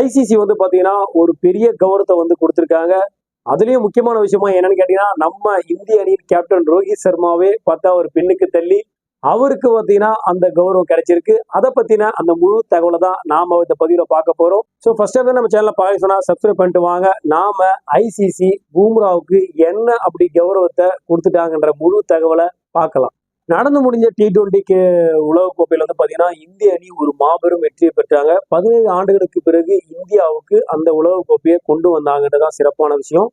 ICC வந்து பாத்தீங்கன்னா ஒரு பெரிய கௌரவத்தை வந்து கொடுத்துருக்காங்க. அதுலயும் முக்கியமான விஷயமா என்னன்னு கேட்டீங்கன்னா நம்ம இந்திய அணியின் கேப்டன் ரோஹித் சர்மாவே பார்த்தா ஒரு பெண்ணுக்கு தள்ளி அவருக்கு பார்த்தீங்கன்னா அந்த கௌரவம் கிடைச்சிருக்கு. அதை பத்தின அந்த முழு தகவலை தான் நாம இந்த பதிவில் பார்க்க போறோம். ஸோ ஃபர்ஸ்ட் வந்து நம்ம சேனலை பார்க்க சொன்னா சப்ஸ்கிரைப் பண்ணிட்டு வாங்க. நாம ஐசிசி பூம்ராவுக்கு என்ன அப்படி கௌரவத்தை கொடுத்துட்டாங்கன்ற முழு தகவலை பார்க்கலாம். நடந்து முடிஞ்ச டி டுவெண்ட்டிக்கு உலகக்கோப்பையில் வந்து பார்த்தீங்கன்னா இந்திய அணி ஒரு மாபெரும் வெற்றியை பெற்றாங்க. பதினேழு ஆண்டுகளுக்கு பிறகு இந்தியாவுக்கு அந்த உலகக்கோப்பையை கொண்டு வந்தாங்கன்றதான் சிறப்பான விஷயம்.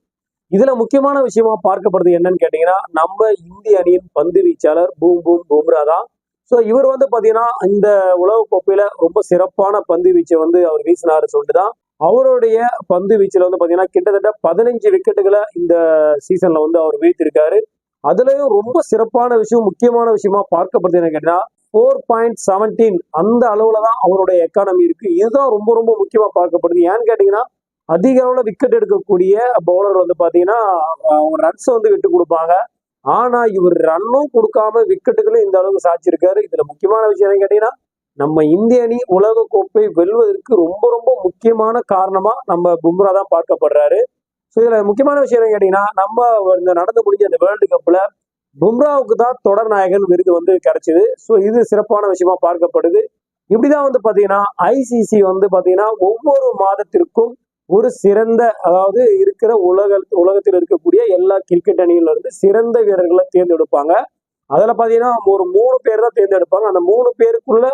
இதுல முக்கியமான விஷயமா பார்க்கப்படுறது என்னன்னு கேட்டீங்கன்னா நம்ம இந்திய அணியின் பந்து வீச்சாளர் பூம் பூம் பூம்ரா தான். ஸோ இவர் வந்து பாத்தீங்கன்னா இந்த உலகக்கோப்பையில ரொம்ப சிறப்பான பந்து வீச்சை வந்து அவர் வீசினாரு சொல்லிட்டு தான் அவருடைய பந்து வீச்சில் வந்து பாத்தீங்கன்னா கிட்டத்தட்ட பதினஞ்சு விக்கெட்டுகளை இந்த சீசன்ல வந்து அவர் வீழ்த்திருக்காரு. அதுலயும் ரொம்ப சிறப்பான விஷயம் முக்கியமான விஷயமா பார்க்கப்படுது என்ன கேட்டீங்கன்னா ஃபோர் பாயிண்ட் செவன்டீன் அந்த அளவுல தான் அவருடைய எக்கானமி இருக்கு. இதுதான் ரொம்ப ரொம்ப முக்கியமா பார்க்கப்படுது. ஏன்னு கேட்டீங்கன்னா அதிக அளவுல விக்கெட் எடுக்கக்கூடிய பவுலர் வந்து பாத்தீங்கன்னா அவங்க ரன்ஸ் வந்து விட்டு கொடுப்பாங்க. ஆனா இவர் ரன்னும் கொடுக்காம விக்கெட்டுகளும் இந்த அளவுக்கு சாச்சிருக்காரு இதுல முக்கியமான விஷயம் என்ன கேட்டீங்கன்னா நம்ம இந்திய அணி உலக கோப்பை வெல்வதற்கு ரொம்ப ரொம்ப முக்கியமான காரணமா நம்ம பும்ரா தான் பார்க்கப்படுறாரு. ஸோ இதில் முக்கியமான விஷயம் என்ன கேட்டீங்கன்னா நம்ம இந்த நடந்து முடிஞ்ச அந்த வேர்ல்டு கப்பில் பும்ராவுக்கு தான் தொடர் நாயகன் விருது வந்து கிடைச்சிது. ஸோ இது சிறப்பான விஷயமா பார்க்கப்படுது. இப்படிதான் வந்து பார்த்தீங்கன்னா ஐசிசி வந்து பார்த்தீங்கன்னா ஒவ்வொரு மாதத்திற்கும் ஒரு சிறந்த அதாவது இருக்கிற உலக உலகத்தில் இருக்கக்கூடிய எல்லா கிரிக்கெட் அணியில இருந்து சிறந்த வீரர்களை தேர்ந்தெடுப்பாங்க. அதில் பார்த்தீங்கன்னா ஒரு மூணு பேர் தான் தேர்ந்தெடுப்பாங்க. அந்த மூணு பேருக்குள்ள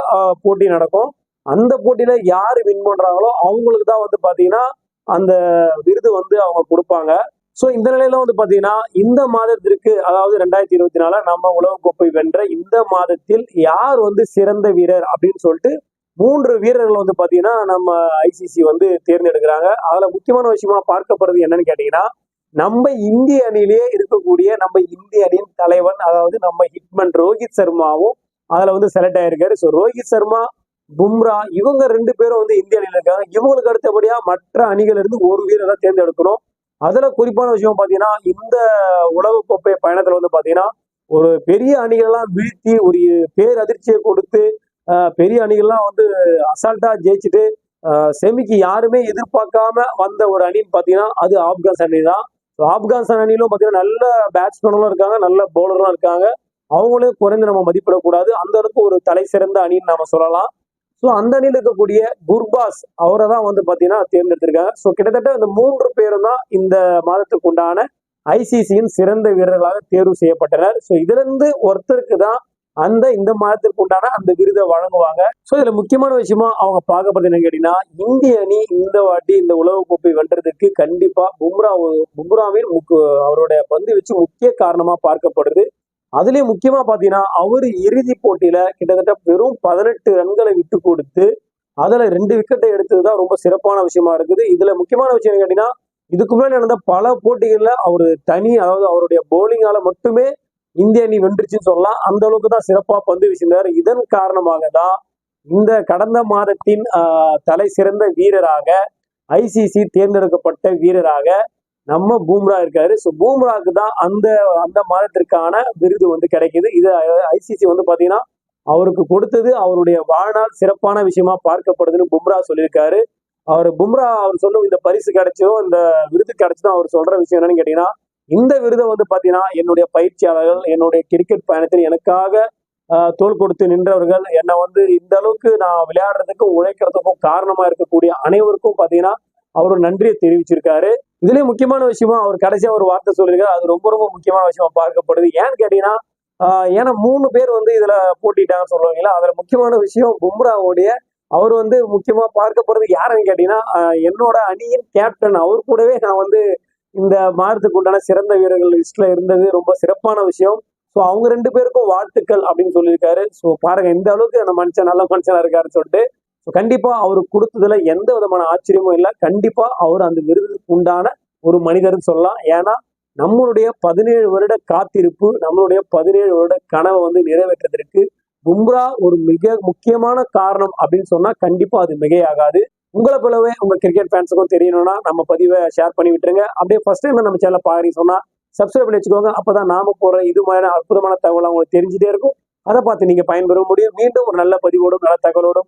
போட்டி நடக்கும். அந்த போட்டியில யார் வின் பண்றாங்களோ அவங்களுக்கு தான் வந்து பார்த்தீங்கன்னா அந்த விருது வந்து அவங்க கொடுப்பாங்க. ஸோ இந்த நிலையில வந்து பார்த்தீங்கன்னா இந்த மாதத்திற்கு அதாவது ரெண்டாயிரத்தி இருபத்தி நாலு நம்ம உலகக்கோப்பை வென்ற இந்த மாதத்தில் யார் வந்து சிறந்த வீரர் அப்படின்னு சொல்லிட்டு மூன்று வீரர்கள் வந்து பார்த்தீங்கன்னா நம்ம ஐசிசி வந்து தேர்ந்தெடுக்கிறாங்க. அதில் முக்கியமான விஷயமா பார்க்கப்படுறது என்னன்னு கேட்டிங்கன்னா நம்ம இந்திய அணியிலேயே இருக்கக்கூடிய நம்ம இந்திய அணியின் தலைவன் அதாவது நம்ம ஹிட்மன் ரோஹித் சர்மாவும் அதில் வந்து செலக்ட் ஆயிருக்காரு. ஸோ ரோஹித் சர்மா பும்ரா இவங்க ரெண்டு பேரும் வந்து இந்திய அணியில் இருக்காங்க. இவங்களுக்கு அடுத்தபடியா மற்ற அணிகள் இருந்து ஒரு வீரரை தேர்ந்தெடுக்கணும். அதுல குறிப்பான விஷயம் பாத்தீங்கன்னா இந்த உலகக்கோப்பை பயணத்துல வந்து பாத்தீங்கன்னா ஒரு பெரிய அணிகள்லாம் வீழ்த்தி ஒரு பேரதிர்ச்சியை கொடுத்து பெரிய அணிகள்லாம் வந்து அசால்ட்டா ஜெயிச்சுட்டு செமிக்கு யாருமே எதிர்பார்க்காம வந்த ஒரு அணின்னு பாத்தீங்கன்னா அது ஆப்கானிஸ்தான் அணி தான். ஆப்கானிஸ்தான் அணியிலும் பாத்தீங்கன்னா நல்ல பேட்ஸ்மேனும் இருக்காங்க நல்ல பவுலரும் இருக்காங்க. அவங்களையும் குறைந்து நம்ம மதிப்பிடக்கூடாது. அந்த அளவுக்கு ஒரு தலை சிறந்த அணின்னு நம்ம சொல்லலாம். ஸோ அந்த அணியில் இருக்கக்கூடிய குர்பாஸ் அவரை தான் வந்து பாத்தீங்கன்னா தேர்ந்தெடுத்திருக்காங்க. ஸோ கிட்டத்தட்ட இந்த மூன்று பேரும் தான் இந்த மாதத்துக்கு உண்டான ஐசிசியின் சிறந்த வீரர்களாக தேர்வு செய்யப்பட்டனர். ஸோ இதுல இருந்து ஒருத்தருக்கு தான் அந்த இந்த மாதத்திற்கு உண்டான அந்த விருதை வழங்குவாங்க. ஸோ இதுல முக்கியமான விஷயமா அவங்க பார்க்கப்படுறது என்னன்னு கேட்டீங்கன்னா இந்திய அணி இந்த வாட்டி இந்த உலகக்கோப்பை வென்றதுக்கு கண்டிப்பா பும்ரா பும்ராவின் முக்கு அவருடைய பந்து வச்சு முக்கிய காரணமா பார்க்கப்படுது. அதுலயும் முக்கியமா பாத்தீங்கன்னா அவர் இறுதி போட்டியில கிட்டத்தட்ட வெறும் பதினெட்டு ரன்களை விட்டு கொடுத்து அதுல ரெண்டு விக்கெட்டை எடுத்ததுதான் ரொம்ப சிறப்பான விஷயமா இருக்குது. இதுல முக்கியமான விஷயம் என்ன கேட்டீங்கன்னா இதுக்கு முன்னாடி நடந்த பல போட்டிகள்ல அவர் தனி அதாவது அவருடைய போலிங்கால மட்டுமே இந்திய அணி வென்றுச்சுன்னு சொல்லலாம். அந்த அளவுக்கு தான் சிறப்பா பந்து வீசினார். இதன் காரணமாக தான் இந்த கடந்த மாதத்தின் தலை சிறந்த வீரராக ஐசிசி தேர்ந்தெடுக்கப்பட்ட வீரராக நம்ம பூம்ரா இருக்காரு. ஸோ பூம்ராக்கு தான் அந்த அந்த மாதத்திற்கான விருது வந்து கிடைக்குது. இது ஐசிசி வந்து பார்த்தீங்கன்னா அவருக்கு கொடுத்தது அவருடைய வாழ்நாள் சிறப்பான விஷயமா பார்க்கப்படுதுன்னு பும்ரா சொல்லியிருக்காரு. அவர் பும்ரா அவர் சொல்லும் இந்த பரிசு கிடைச்சதும் இந்த விருது கிடைச்சதும் அவர் சொல்ற விஷயம் என்னன்னு கேட்டீங்கன்னா இந்த விருதை வந்து பார்த்தீங்கன்னா என்னுடைய பயிற்சியாளர்கள் என்னுடைய கிரிக்கெட் பயணத்தில் எனக்காக தோல் தோள் கொடுத்து நின்றவர்கள் என்னை வந்து இந்த அளவுக்கு நான் விளையாடுறதுக்கும் உழைக்கிறதுக்கும் காரணமா இருக்கக்கூடிய அனைவருக்கும் பார்த்தீங்கன்னா அவர் நன்றியை தெரிவிச்சிருக்காரு. இதுலயும் முக்கியமான விஷயமா அவர் கடைசியா ஒரு வார்த்தை சொல்லியிருக்காரு. அது ரொம்ப ரொம்ப முக்கியமான விஷயமா பார்க்கப்படுது. ஏன்னு கேட்டீங்கன்னா ஆஹ், ஏன்னா மூணு பேர் வந்து இதுல போட்டிட்டாங்கன்னு சொல்லுவாங்களா அதுல முக்கியமான விஷயம் பும்ராவுடைய அவர் வந்து முக்கியமா பார்க்கப்படுறது யாருன்னு கேட்டீங்கன்னா என்னோட அணியின் கேப்டன். அவர் கூடவே நான் வந்து இந்த மாதத்துக்கு உண்டான சிறந்த வீரர்கள் லிஸ்ட்ல இருந்தது. ரொம்ப சிறப்பான விஷயம். ஸோ அவங்க ரெண்டு பேருக்கும் வாழ்த்துக்கள் அப்படின்னு சொல்லியிருக்காரு. ஸோ பாருங்க இந்த அளவுக்கு அந்த மனுஷன் நல்ல மனுஷனா இருக்காருன்னு சொல்லிட்டு ஸோ கண்டிப்பாக அவர் கொடுத்ததுல எந்த விதமான ஆச்சரியமும் இல்லை. கண்டிப்பாக அவர் அந்த விருதுக்கு உண்டான ஒரு மனிதர்னு சொல்லலாம். ஏன்னா நம்மளுடைய பதினேழு வருட காத்திருப்பு நம்மளுடைய பதினேழு வருட கனவை வந்து நிறைவேற்றதற்கு பும்ரா ஒரு மிக முக்கியமான காரணம் அப்படின்னு சொன்னா கண்டிப்பா அது மிகையாகாது. உங்களை போலவே உங்க கிரிக்கெட் ஃபேன்ஸுக்கும் தெரியணும்னா நம்ம பதிவை ஷேர் பண்ணி விட்டுருங்க. அப்படியே ஃபர்ஸ்ட் டைம் நம்ம சேனல் பாக்குறீங்க சொன்னா சப்ஸ்கிரைப் பண்ணி வச்சுக்கோங்க. அப்பதான் நாம போற இது மாதிரியான அற்புதமான தகவல் உங்களுக்கு தெரிஞ்சுட்டே இருக்கும். அதை பார்த்து நீங்க பயன்பெற முடியும். மீண்டும் ஒரு நல்ல பதிவோடும் நல்ல தகவலோடும்